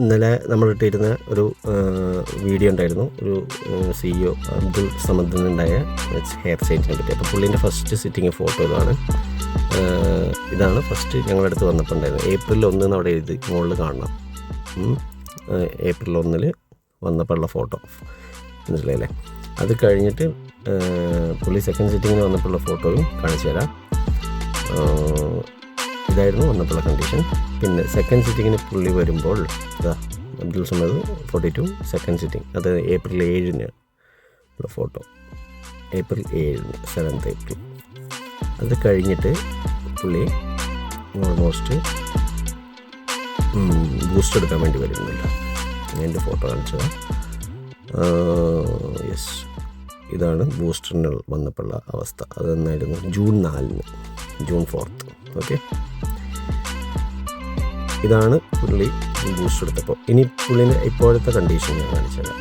ഇന്നലെ നമ്മൾ ഇട്ടിരുന്ന ഒരു വീഡിയോ ഉണ്ടായിരുന്നു. ഒരു സിഇഒ അബ്ദുൾ സമദിനുണ്ടായ ഹെയർ ചേഞ്ചിനെ പറ്റി. അപ്പോൾ പുള്ളീന്റെ ഫസ്റ്റ് സിറ്റിംഗ് ഫോട്ടോ ഇതാണ്. ഇതാണ് ഫസ്റ്റ് ഞങ്ങളുടെ അടുത്ത് വന്നപ്പോൾ ഉണ്ടായിരുന്നത് ഏപ്രിൽ ഒന്ന് എന്ന് അവിടെ എഴുതി മുകളിൽ കാണണം. ഏപ്രിൽ ഒന്നിൽ വന്നപ്പോഴുള്ള ഫോട്ടോ. മനസ്സിലായില്ലേ? അത് കഴിഞ്ഞിട്ട് പുള്ളി സെക്കൻഡ് സിറ്റിങ്ങിന് വന്നപ്പോഴുള്ള ഫോട്ടോയും കാണിച്ചു തരാം. ഇതായിരുന്നു വന്നപ്പോഴുള്ള കണ്ടീഷൻ പിന്നെ സെക്കൻഡ് സിറ്റിങ്ങിന് പുള്ളി വരുമ്പോൾ ഇതാ Abdul Samad forty two second sitting അത് ഏപ്രിൽ ഏഴിന് ഉള്ള ഫോട്ടോ ഏപ്രിൽ ഏഴിന് സെവൻത്ത് ഏപ്രിൽ അത് കഴിഞ്ഞിട്ട് പുള്ളി ഓൾമോസ്റ്റ് ബൂസ്റ്റ് എടുക്കാൻ വേണ്ടി വരുന്നില്ല. എന്റെ ഫോട്ടോ കാണിച്ചത്. യെസ് ഇതാണ് ബൂസ്റ്ററിന് വന്നപ്പോഴുള്ള അവസ്ഥ. അതെന്നായിരുന്നു? ജൂൺ നാലിന്. ജൂൺ ഫോർത്ത് ഓക്കെ ഇതാണ് പുള്ളി ബൂസ്റ്റ് എടുത്തപ്പോൾ. ഇനി പുള്ളിന് ഇപ്പോഴത്തെ കണ്ടീഷൻ ഞാൻ കാണിച്ചുതരാം.